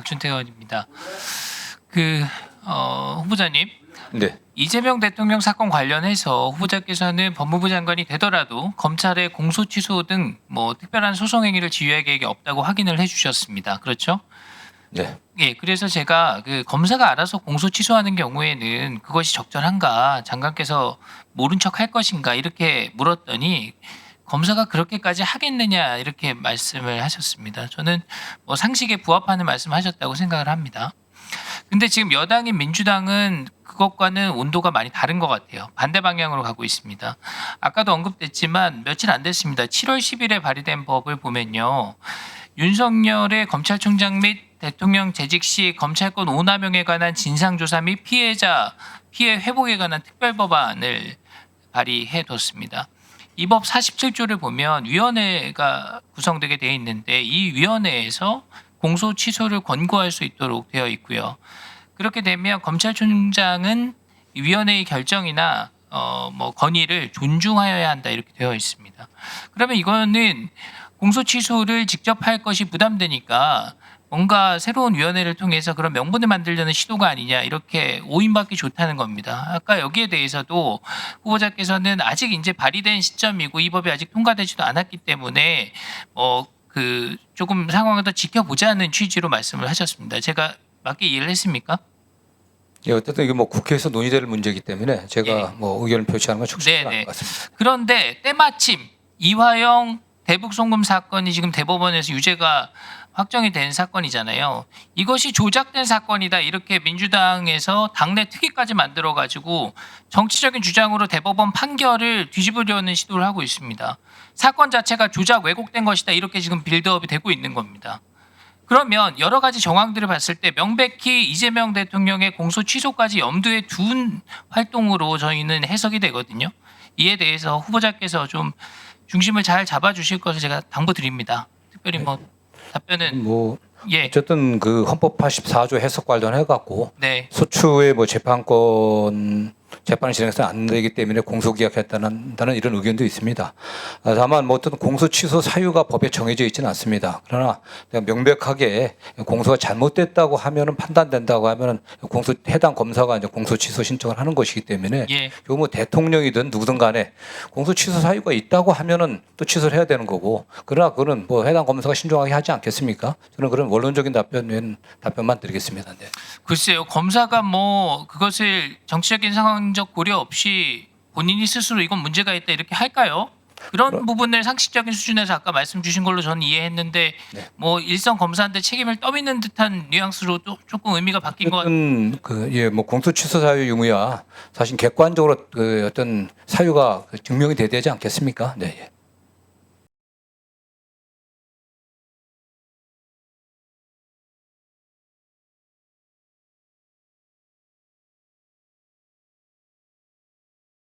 박준태 의원입니다. 그 어, 후보자님 네. 이재명 대통령 사건 관련해서 후보자께서는 법무부 장관이 되더라도 검찰의 공소 취소 등 뭐 특별한 소송 행위를 지휘할 계획이 없다고 확인을 해주셨습니다. 그렇죠? 네. 예, 그래서 제가 그 검사가 알아서 공소 취소하는 경우에는 그것이 적절한가 장관께서 모른 척 할 것인가 이렇게 물었더니 검사가 그렇게까지 하겠느냐 이렇게 말씀을 하셨습니다. 저는 뭐 상식에 부합하는 말씀하셨다고 생각을 합니다. 근데 지금 여당인 민주당은 그것과는 온도가 많이 다른 것 같아요. 반대 방향으로 가고 있습니다. 아까도 언급됐지만 며칠 안 됐습니다. 7월 10일에 발의된 법을 보면요. 윤석열의 검찰총장 및 대통령 재직 시 검찰권 오남용에 관한 진상조사 및 피해자 피해 회복에 관한 특별법안을 발의해 뒀습니다. 이 법 47조를 보면 위원회가 구성되게 돼 있는데 이 위원회에서 공소 취소를 권고할 수 있도록 되어 있고요. 그렇게 되면 검찰총장은 이 위원회의 결정이나 어, 뭐 건의를 존중하여야 한다 이렇게 되어 있습니다. 그러면 이거는 공소 취소를 직접 할 것이 부담되니까 뭔가 새로운 위원회를 통해서 그런 명분을 만들려는 시도가 아니냐 이렇게 오인받기 좋다는 겁니다. 아까 여기에 대해서도 후보자께서는 아직 이제 발의된 시점이고 이 법이 아직 통과되지도 않았기 때문에 어그 조금 상황을 더 지켜보자는 취지로 말씀을 하셨습니다. 제가 맞게 이해를 했습니까? 예, 어쨌든 이게 뭐 국회에서 논의될 문제이기 때문에 제가 예. 뭐 의견을 표시하는 건. 않을 것 같습니다. 그런데 때마침 이화영 대북 송금 사건이 지금 대법원에서 유죄가 확정이 된 사건이잖아요. 이것이 조작된 사건이다 이렇게 민주당에서 당내 특위까지 만들어 가지고 정치적인 주장으로 대법원 판결을 뒤집으려는 시도를 하고 있습니다. 사건 자체가 조작 왜곡된 것이다 이렇게 지금 빌드업이 되고 있는 겁니다. 그러면 여러 가지 정황들을 봤을 때 명백히 이재명 대통령의 공소 취소까지 염두에 둔 활동으로 저희는 해석이 되거든요. 이에 대해서 후보자께서 좀 중심을 잘 잡아주실 것을 제가 당부드립니다. 특별히 뭐 답변은 뭐 예, 어쨌든 그 헌법 84조 해석 관련해 갖고 네, 소추의 뭐 재판권 재판을 진행해서 안 되기 때문에 공소기각했다는 다는 이런 의견도 있습니다. 아, 다만 뭐 어떤 공소 취소 사유가 법에 정해져 있지는 않습니다. 그러나 명백하게 공소가 잘못됐다고 하면은 판단된다고 하면은 공소 해당 검사가 이제 공소 취소 신청을 하는 것이기 때문에 예, 뭐 대통령이든 누구든 간에 공소 취소 사유가 있다고 하면은 또 취소를 해야 되는 거고 그러나 그거는 뭐 해당 검사가 신중하게 하지 않겠습니까? 저는 그런 원론적인 답변은 답변만 드리겠습니다. 네. 글쎄요 검사가 뭐 그것을 정치적인 상황 적 고려 없이 본인이 스스로 이건 문제가 있다 이렇게 할까요? 그런 부분을 상식적인 수준에서 아까 말씀 주신 걸로 저는 이해했는데 네. 뭐 일선 검사한테 책임을 떠미는 듯한 뉘앙스로 또 조금 의미가 바뀐 것 같아요. 그예뭐 공소 취소 사유 유무야 사실 객관적으로 그 어떤 사유가 그 증명이 돼야 되지 않겠습니까? 네. 예.